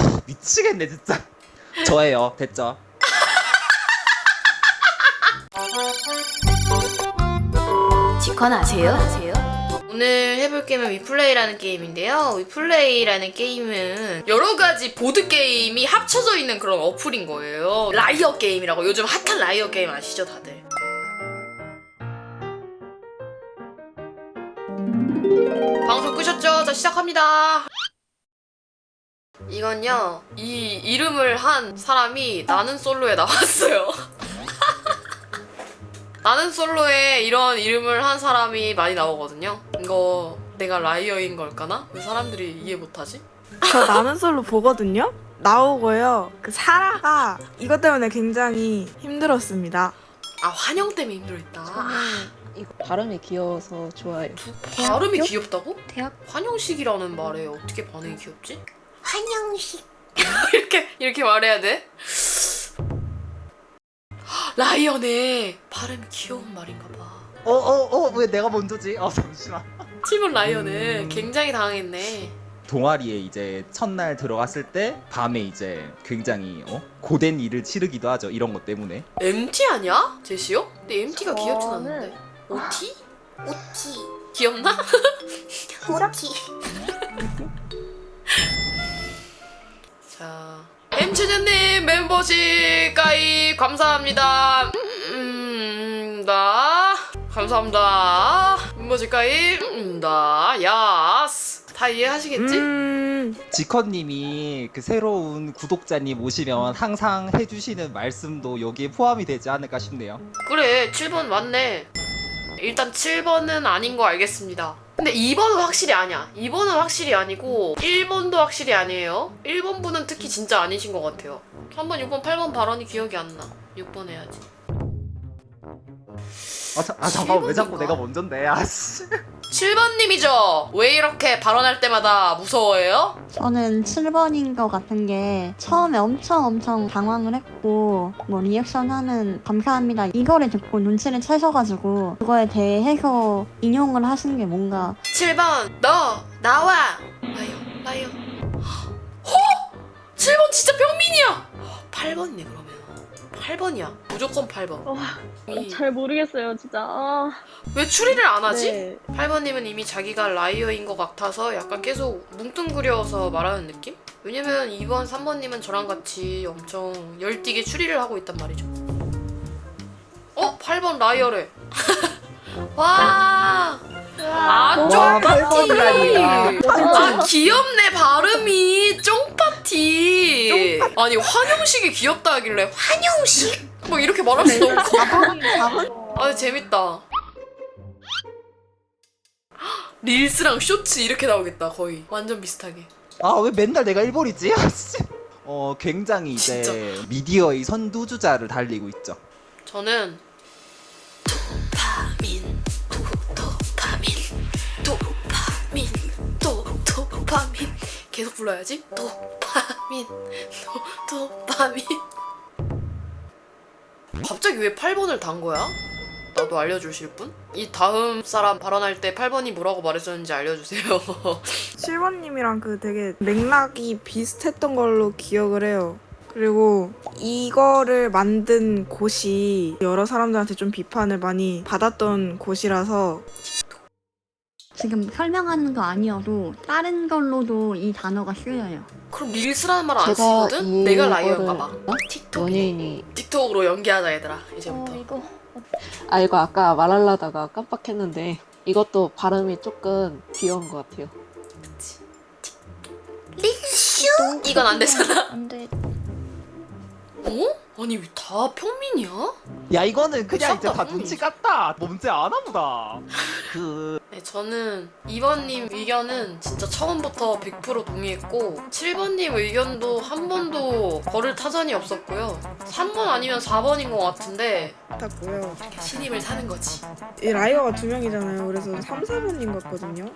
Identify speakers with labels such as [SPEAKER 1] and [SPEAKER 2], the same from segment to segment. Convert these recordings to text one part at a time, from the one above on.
[SPEAKER 1] 미치겠네 진짜. 저예요. 됐죠?
[SPEAKER 2] 지컨 아세요? 오늘 해볼 게임은 위플레이라는 게임인데요. 위플레이라는 게임은 여러 가지 보드 게임이 합쳐져 있는 그런 어플인 거예요. 라이어 게임이라고 요즘 핫한 라이어 게임 아시죠, 다들? 방송 끄셨죠? 자 시작합니다. 이건요 이 이름을 한 사람이 나는 솔로에 나왔어요. 나는 솔로에 이런 이름을 한 사람이 많이 나오거든요. 이거 내가 라이어인 걸까나? 왜 사람들이 이해 못하지?
[SPEAKER 3] 저 나는 솔로 보거든요. 나오고요. 그 사라가 이것 때문에 굉장히 힘들었습니다.
[SPEAKER 2] 아 환영 때문에 힘들었다.
[SPEAKER 4] 저는 이거 발음이 귀여워서 좋아해요.
[SPEAKER 2] 발음이 귀엽다고?
[SPEAKER 4] 대학
[SPEAKER 2] 환영식이라는 말에 어떻게 반응이 귀엽지? 환영식 이렇게 이렇게 말해야 돼? 라이언의 발음이 귀여운 말인가 봐.
[SPEAKER 1] 어어어 왜 내가 먼저지? 아 잠시만.
[SPEAKER 2] 팀은 라이언은
[SPEAKER 1] 음.
[SPEAKER 2] 굉장히 당황했네.
[SPEAKER 1] 동아리에 이제 첫날 들어갔을 때 밤에 이제 굉장히 어? 고된 일을 치르기도 하죠. 이런 것 때문에.
[SPEAKER 2] MT 아니야? 제시요? 근데 MT가 귀엽진
[SPEAKER 4] 저는-
[SPEAKER 2] 않는데. OT? OT. 귀엽나? OT. 자, 엠치즈님 멤버십 가입 감사합니다. 음, 나 감사합니다. 멤버십 가입, 음, 나 야스. 다 이해하시겠지?
[SPEAKER 3] 음,
[SPEAKER 1] 지컨님이 그 새로운 구독자님 오시면 항상 해주시는 말씀도 여기에 포함이 되지 않을까 싶네요.
[SPEAKER 2] 그래 7번 맞네 일단 7번은 아닌 거 알겠습니다. 근데 2번은 확실히 아니야. 2번은 확실히 아니고 1번도 확실히 아니에요. 1번 분은 특히 진짜 아니신 것 같아요. 3번 6번 8번 발언이 기억이 안 나. 6번 해야지.
[SPEAKER 1] 아, 자, 아 잠깐만. 왜 자꾸
[SPEAKER 2] 실버인가?
[SPEAKER 1] 내가 먼저인데? 아씨.
[SPEAKER 2] 7번님이죠? 왜 이렇게 발언할 때마다 무서워해요?
[SPEAKER 5] 저는 7번인 것 같은 게 처음에 엄청 엄청 당황을 했고 뭐 리액션하는 감사합니다. 이거를 듣고 눈치를 채셔가지고 그거에 대해서 인용을 하신 게 뭔가.
[SPEAKER 2] 7번 너 나와! 라이어 라이어? 허! 7번 진짜 병민이야! 8번이네 그러면 8번이야 무조건 8번
[SPEAKER 6] 어,
[SPEAKER 2] 이-
[SPEAKER 6] 잘 모르겠어요, 진짜. 아,
[SPEAKER 2] 왜 추리를 안 하지?
[SPEAKER 6] 네.
[SPEAKER 2] 8번님은 이미 자기가 라이어인 것 같아서 약간 계속 뭉뚱그려서 말하는 느낌? 왜냐면 2번, 3번님은 저랑 같이 엄청 열띠게 추리를 하고 있단 말이죠. 어? 8번 라이어래. 와! 아,
[SPEAKER 1] 와,
[SPEAKER 2] 쫑파티!
[SPEAKER 1] 8번이라니까.
[SPEAKER 2] 아, 귀엽네, 발음이. 쫑파티. 아니, 환영식이 귀엽다 하길래, 환영식? 뭐 이렇게 말할 수도 없고.
[SPEAKER 3] 4번, 4번?
[SPEAKER 2] 아 재밌다. 릴스랑 쇼츠 이렇게 나오겠다 거의 완전 비슷하게.
[SPEAKER 1] 아 왜 맨날 내가 일본이지? 아 씨. 어 굉장히 이제
[SPEAKER 2] 진짜.
[SPEAKER 1] 미디어의 선두주자를 달리고 있죠.
[SPEAKER 2] 저는 도파 도파민 계속 불러야지 도파민 도 도파민 갑자기 왜 8번을 단 거야? 나도 알려주실 분? 이 다음 사람 발언할 때 8번이 뭐라고 말했었는지 알려주세요.
[SPEAKER 3] 7번님이랑 그 되게 맥락이 비슷했던 걸로 기억을 해요. 그리고 이거를 만든 곳이 여러 사람들한테 좀 비판을 많이 받았던 곳이라서
[SPEAKER 5] 지금 설명하는 거 아니어도 다른 걸로도 이 단어가 쓰여요
[SPEAKER 2] 그럼 릴스라는 말 안
[SPEAKER 4] 제가
[SPEAKER 2] 쓰거든? 내가 라이어인가 봐.
[SPEAKER 4] 어?
[SPEAKER 2] 틱톡.
[SPEAKER 4] 연예인이
[SPEAKER 2] 틱톡으로 연기하자 얘들아 이제부터.
[SPEAKER 4] 어, 이거 아 이거 아까 말하려다가 깜빡했는데 이것도 발음이 조금 귀여운 것 같아요.
[SPEAKER 2] 릴슈? 이건 안 되잖아.
[SPEAKER 4] 안 돼.
[SPEAKER 2] 어? 아니 왜다 평민이야?
[SPEAKER 1] 야 이거는 그냥 이제 다. 눈치 깠다. 뭔지 아나 보다. 그
[SPEAKER 2] 네, 저는 2번님 의견은 진짜 처음부터 100% 동의했고 7번님 의견도 한 번도 거를 타전이 없었고요 3번 아니면 4번인 것 같은데
[SPEAKER 3] 같고요.
[SPEAKER 2] 신임을 사는 거지
[SPEAKER 3] 이 라이어가 두 명이잖아요. 그래서 3, 4번님 같거든요.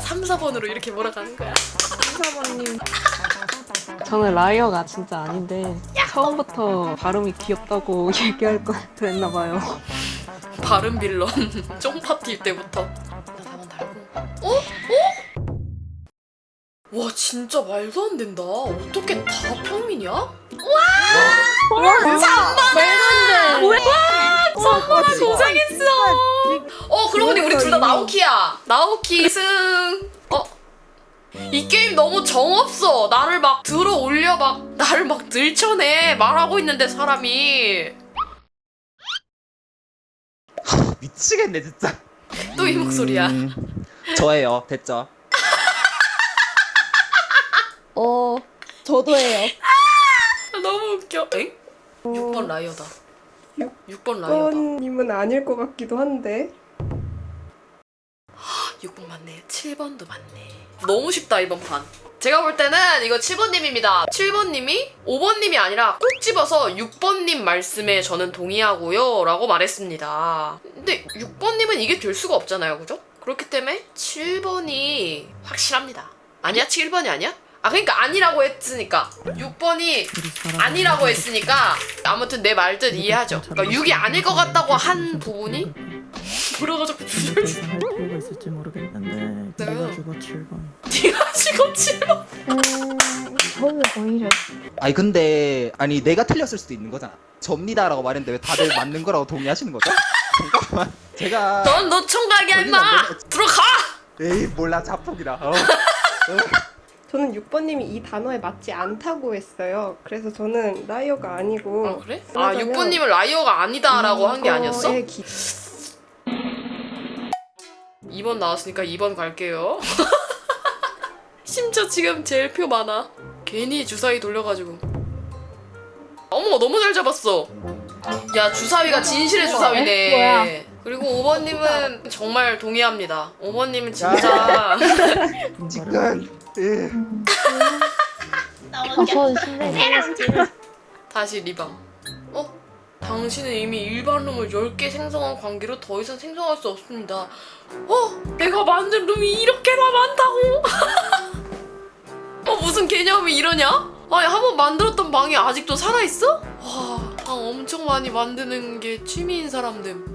[SPEAKER 2] 3, 4번으로 이렇게 몰아가는 거야
[SPEAKER 3] 3, 4번님
[SPEAKER 4] 저는 라이어가 진짜 아닌데 처음부터 발음이 귀엽다고 얘기할 걸 그랬나 봐요.
[SPEAKER 2] 발음 빌런 쫑파티 때부터 나 4번 달고 어? 어? 와 진짜 말도 안 된다. 어떻게 다 평민이야? 고생했어. 어 그러고 보니 우리 둘 다 나오키야. 나오키 승. 어. 이 게임 너무 정없어. 나를 막 들어 올려 막 나를 막 들쳐내 말하고 있는데 사람이
[SPEAKER 1] 미치겠네 진짜.
[SPEAKER 2] 또 이 목소리야.
[SPEAKER 1] 음, 저예요. 됐죠?
[SPEAKER 7] 어, 저도 해요.
[SPEAKER 2] 너무 웃겨. 엥? 6번 라이어다. 6번 라이어다.
[SPEAKER 8] 6번님은 아닐 것 같기도 한데
[SPEAKER 2] 6번 맞네. 7번도 맞네. 너무 쉽다 이번 판. 제가 볼 때는 이거 7번님입니다. 7번님이 5번님이 아니라 꼭 집어서 6번님 말씀에 저는 동의하고요. 라고 말했습니다. 근데 6번님은 이게 될 수가 없잖아요. 그죠? 그렇기 때문에 7번이 확실합니다. 아니야? 7번이 아니야? 아, 그러니까 아니라고 했으니까. 6번이 아니라고 했으니까. 아무튼 내 말뜻 이해하죠. 그러니까 6이 아닐 것 같다고 한 부분이 그래가지고 주절
[SPEAKER 9] 할 필요가 있을지 모르겠는데 죽어 7번
[SPEAKER 2] 네가 지금 7번
[SPEAKER 7] 음, 저는 오히려
[SPEAKER 1] 아니 근데 아니 내가 틀렸을 수도 있는 거잖아. 접니다라고 말했는데 왜 다들 맞는 거라고 동의하시는 거죠? 잠깐만. 제가
[SPEAKER 2] 넌 노총각이야
[SPEAKER 1] 걸리면 안
[SPEAKER 2] 임마
[SPEAKER 1] 되네.
[SPEAKER 2] 들어가
[SPEAKER 1] 에이 몰라 자폭이라. 어.
[SPEAKER 8] 저는 6번님이 이 단어에 맞지 않다고 했어요. 그래서 저는 라이어가 아니고
[SPEAKER 2] 아 그래? 아
[SPEAKER 8] 그러자면
[SPEAKER 2] 6번님을 라이어가 아니다라고 한 게 아니었어?
[SPEAKER 8] 이거에 기-
[SPEAKER 2] 2번 나왔으니까 2번 갈게요. 심지어 지금 제일 표 많아. 괜히 주사위 돌려가지고. 어머 너무 잘 잡았어. 야 주사위가 진실의 주사위네? 그리고 5번님은 정말 동의합니다. 5번님은 진짜.
[SPEAKER 1] 지금 예.
[SPEAKER 7] 아, 저는 신뢰
[SPEAKER 2] 다시 리방. 어? 당신은 이미 일반 룸을 10개 생성한 관계로 더 이상 생성할 수 없습니다. 어? 내가 만든 룸이 이렇게나 많다고? 어 무슨 개념이 이러냐? 아니 한 번 만들었던 방이 아직도 살아있어? 와, 방 엄청 많이 만드는 게 취미인 사람들.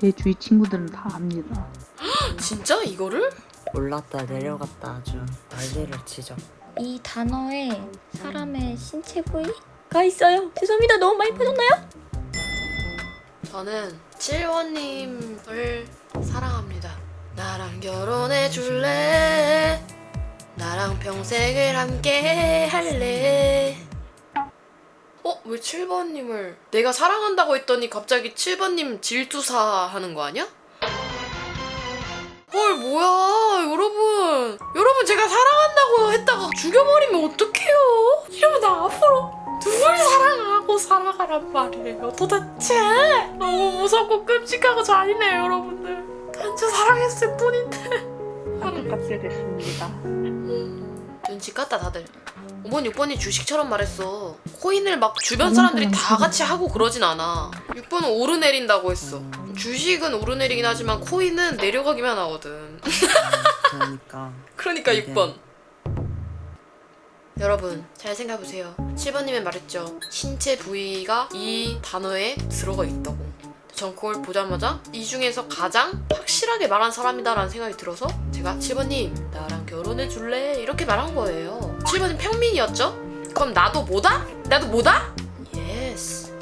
[SPEAKER 9] 제 주위 친구들은 다 압니다
[SPEAKER 2] 진짜 이거를?
[SPEAKER 10] 올랐다 내려갔다 아주 난리를 치죠.
[SPEAKER 7] 이 단어에 사람의 신체 부위 가 있어요. 죄송합니다. 너무 많이 퍼졌나요?
[SPEAKER 2] 저는 칠원님을 사랑합니다. 나랑 결혼해 줄래? 나랑 평생을 함께 할래? 어? 왜 7번님을 내가 사랑한다고 했더니 갑자기 7번님 질투사 하는 거 아니야? 헐 뭐야 여러분 여러분 제가 사랑한다고 했다가 죽여버리면 어떡해 살아가란 말이에요. 도대체? 너무 무섭고 끔찍하고 잔인해요 여러분들. 단지 사랑했을 뿐인데.
[SPEAKER 4] 안타깝게 됐습니다.
[SPEAKER 2] 눈치 깠다 다들. 5번 6번이 주식처럼 말했어. 코인을 막 주변 사람들이 다 같이 하고 그러진 않아. 6번은 오르내린다고 했어. 주식은 오르내리긴 하지만 코인은 내려가기만 하거든.
[SPEAKER 10] 그러니까.
[SPEAKER 2] 그러니까
[SPEAKER 10] 이게-
[SPEAKER 2] 6번. 여러분, 잘 생각해보세요. 7번님은 말했죠. 신체 부위가 이 단어에 들어가 있다고. 전 그걸 보자마자 이 중에서 가장 확실하게 말한 사람이다라는 생각이 들어서 제가 7번님, 나랑 결혼해 줄래? 이렇게 말한 거예요. 7번님 평민이었죠? 그럼 나도 뭐다? 나도 뭐다? 예스.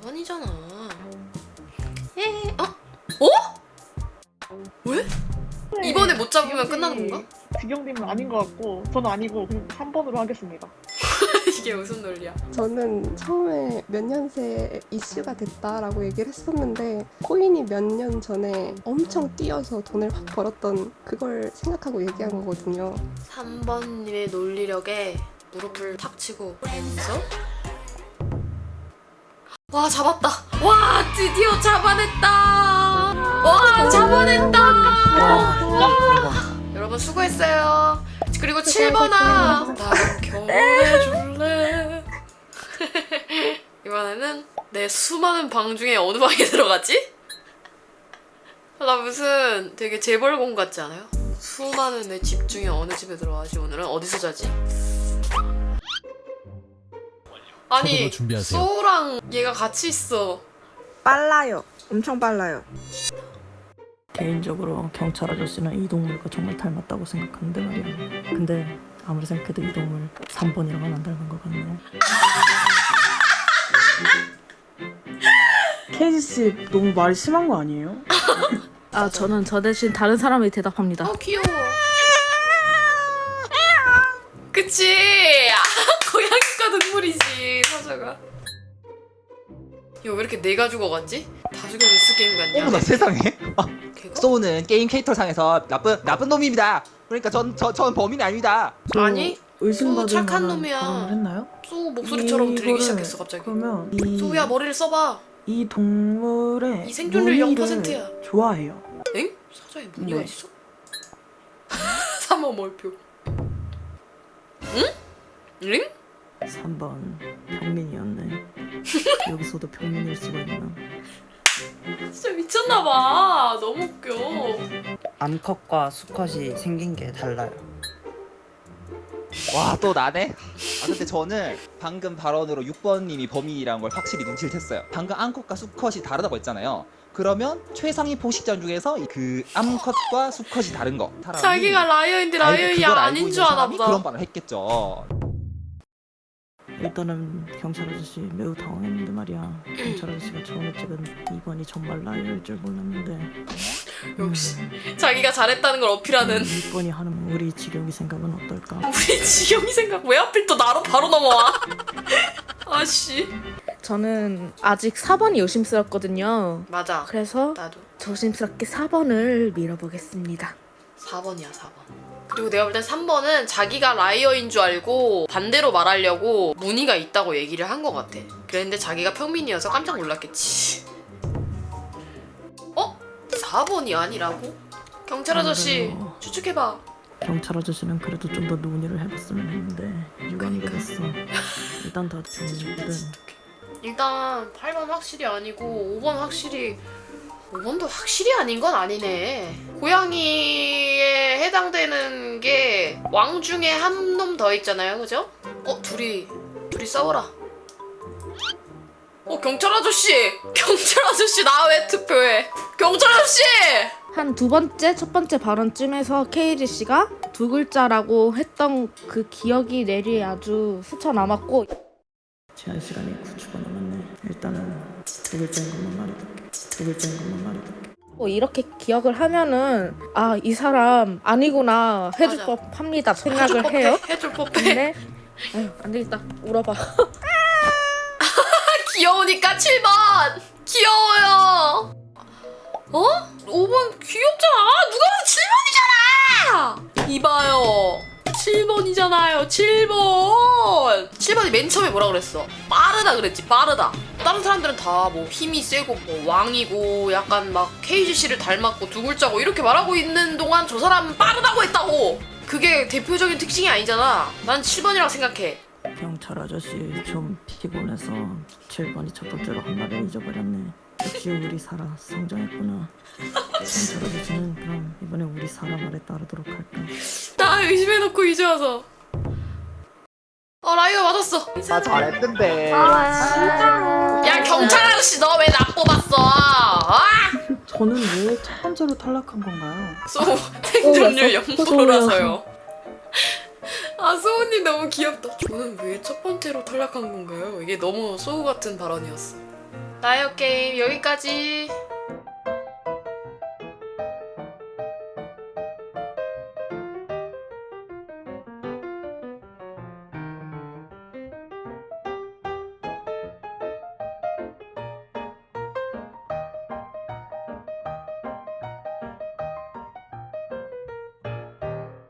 [SPEAKER 2] 4번이잖아. 예, 어? 어? 왜? 이번에 못 잡으면 끝나는 건가?
[SPEAKER 4] 지경님은 아닌 것 같고 저는 아니고 그냥 3번으로 하겠습니다.
[SPEAKER 2] 이게 무슨 논리야?
[SPEAKER 8] 저는 처음에 몇 년새 이슈가 됐다라고 얘기를 했었는데 코인이 몇 년 전에 엄청 뛰어서 돈을 확 벌었던 그걸 생각하고 얘기한 거거든요.
[SPEAKER 2] 3번님의 논리력에 무릎을 탁 치고 그래서 와 잡았다 와 드디어 잡아냈다 와 잡아냈다 여 러분 수고했어요 그리고 7번아 나랑 결혼해줄래 이번에는 내 수많은 방 중에 어느 방에 들어가지? 나 무슨 되게 재벌공 같지 않아요? 수많은 내 집 중에 어느 집에 들어가지 오늘은 어디서 자지? 아니
[SPEAKER 11] 서둘러 준비하세요.
[SPEAKER 2] 소우랑 얘가 같이 있어
[SPEAKER 3] 빨라요. 엄청 빨라요.
[SPEAKER 9] 개인적으로 경찰 아저씨는 이 동물과 정말 닮았다고 생각하는데 말이야. 근데 아무리 생각해도 이 동물 3번이랑은 안 닮은 것 같네.
[SPEAKER 11] 케이지 씨 너무 말이 심한 거 아니에요? 아 저는 저 대신 다른 사람이 대답합니다.
[SPEAKER 2] 어 귀여워. 그치? 아, 고양이과 동물이지 사자가. 이거 왜 이렇게 내가 죽어갔지? 다 죽여줬을 게임 같냐?
[SPEAKER 1] 어머나 세상에. 아,
[SPEAKER 2] 걔가?
[SPEAKER 1] 소우는 게임 캐릭터 상에서 나쁜 나쁜 놈입니다. 그러니까 전저전 범인이 아닙니다.
[SPEAKER 11] 저
[SPEAKER 2] 아니
[SPEAKER 11] 의심받을
[SPEAKER 2] 소 착한
[SPEAKER 11] 만한
[SPEAKER 2] 놈이야.
[SPEAKER 11] 발언을 했나요?
[SPEAKER 2] 소 목소리처럼 들리기
[SPEAKER 11] 이거를
[SPEAKER 2] 시작했어 갑자기.
[SPEAKER 11] 그러면 이,
[SPEAKER 2] 소우야 머리를 써봐.
[SPEAKER 11] 이 동물의
[SPEAKER 2] 이 생존율
[SPEAKER 11] 무늬를
[SPEAKER 2] 0%야.
[SPEAKER 11] 좋아해요.
[SPEAKER 2] 엥? 사자에 무늬가
[SPEAKER 11] 네.
[SPEAKER 2] 있어? 3번 몰표. 응? 응?
[SPEAKER 9] 3번 평민이었네. 여기서도 평민일 수가 있나?
[SPEAKER 2] 진짜 미쳤나봐. 너무 웃겨.
[SPEAKER 10] 암컷과 수컷이 생긴 게 달라요.
[SPEAKER 1] 와 또 나네. 아 근데 저는 방금 발언으로 6번님이 범인이라는 걸 확실히 눈치를 챘어요. 방금 암컷과 수컷이 다르다고 했잖아요. 그러면 최상위 포식자 중에서 그 암컷과 수컷이 다른 거. 사람이
[SPEAKER 2] 자기가 라이어인데
[SPEAKER 1] 알고
[SPEAKER 2] 라이어이
[SPEAKER 1] 그걸 알고
[SPEAKER 2] 아닌
[SPEAKER 1] 있는
[SPEAKER 2] 줄 아나
[SPEAKER 1] 사람이
[SPEAKER 2] 보다.
[SPEAKER 1] 그런 말을 했겠죠.
[SPEAKER 9] 일단은 경찰 아저씨 매우 당황했는데 말이야. 경찰 아저씨가 처음에 찍은 2번이 정말 라이어일 줄 몰랐는데.
[SPEAKER 2] 역시 자기가 잘했다는 걸 어필하는
[SPEAKER 9] 6번이 하는 우리 지경이 생각은 어떨까?
[SPEAKER 2] 우리 지경이 생각 왜 하필 또 나로 바로 넘어와? 아씨.
[SPEAKER 11] 저는 아직 4번이 의심스럽거든요.
[SPEAKER 2] 맞아.
[SPEAKER 11] 그래서
[SPEAKER 2] 나도
[SPEAKER 11] 조심스럽게 4번을 밀어보겠습니다.
[SPEAKER 2] 4번이야 4번. 그리고 내가 볼 땐 3번은 자기가 라이어인 줄 알고 반대로 말하려고 무늬가 있다고 얘기를 한 것 같아. 그랬는데 자기가 평민이어서 깜짝 놀랐겠지. 어? 4번이 아니라고? 경찰 아저씨
[SPEAKER 9] 그래요.
[SPEAKER 2] 추측해봐.
[SPEAKER 9] 경찰 아저씨는 그래도 좀 더 논의를 해봤으면 했는데 유감이
[SPEAKER 2] 그러니까.
[SPEAKER 9] 됐어. 일단 다 죽이거든.
[SPEAKER 2] 일단 8번 확실히 아니고 5번 확실히 5번도 확실히 아닌 건 아니네. 고양이에 해당되는 게 왕 중에 한 놈 더 있잖아요, 그죠? 어 둘이 둘이 싸워라. 어 경찰 아저씨, 경찰 아저씨 나 왜 투표해? 경찰 아저씨!
[SPEAKER 11] 한 두 번째, 첫 번째 발언쯤에서 케이지 씨가 두 글자라고 했던 그 기억이 뇌리에 아주 스쳐 남았고
[SPEAKER 9] 제한 시간이 9초가 남았네. 일단은 두 글자인 것만 말해둘게. 두 글자인 것만 말해둘게.
[SPEAKER 11] 뭐 이렇게 기억을 하면은 아 이 사람 아니구나 해줄
[SPEAKER 2] 맞아.
[SPEAKER 11] 법합니다 생각을 해요.
[SPEAKER 2] 해줄 법해.
[SPEAKER 11] 근데 아유 안 되겠다 울어봐.
[SPEAKER 2] 귀여우니까 7번 귀여워요 7번 7번이 맨 처음에 뭐라 그랬어 빠르다 그랬지 빠르다 다른 사람들은 다 뭐 힘이 세고 뭐 왕이고 약간 막 씨를 닮았고 두 글자고 이렇게 말하고 있는 동안 저 사람은 빠르다고 했다고 그게 대표적인 특징이 아니잖아 난 7번이라고 생각해
[SPEAKER 9] 경찰 아저씨 좀 피곤해서 7번이 첫 번째로 한 말을 잊어버렸네. 역시 우리 사라 성장했구나. 경찰 아저씨는 그럼 이번에 우리 사라 말에 따르도록 할까?
[SPEAKER 2] 나 의심해놓고 이제 와서 어 라이어 맞았어
[SPEAKER 1] 나 잘했는데.
[SPEAKER 2] 야 경찰 아저씨 너 왜 나 뽑았어 아!
[SPEAKER 11] 저는 왜 첫 번째로 탈락한 건가요?
[SPEAKER 2] 소 생존율
[SPEAKER 11] 어,
[SPEAKER 2] 0%라서요 아 소우님 너무 귀엽다 저는 왜 첫 번째로 탈락한 건가요? 이게 너무 소우 같은 발언이었어 라이어 게임 여기까지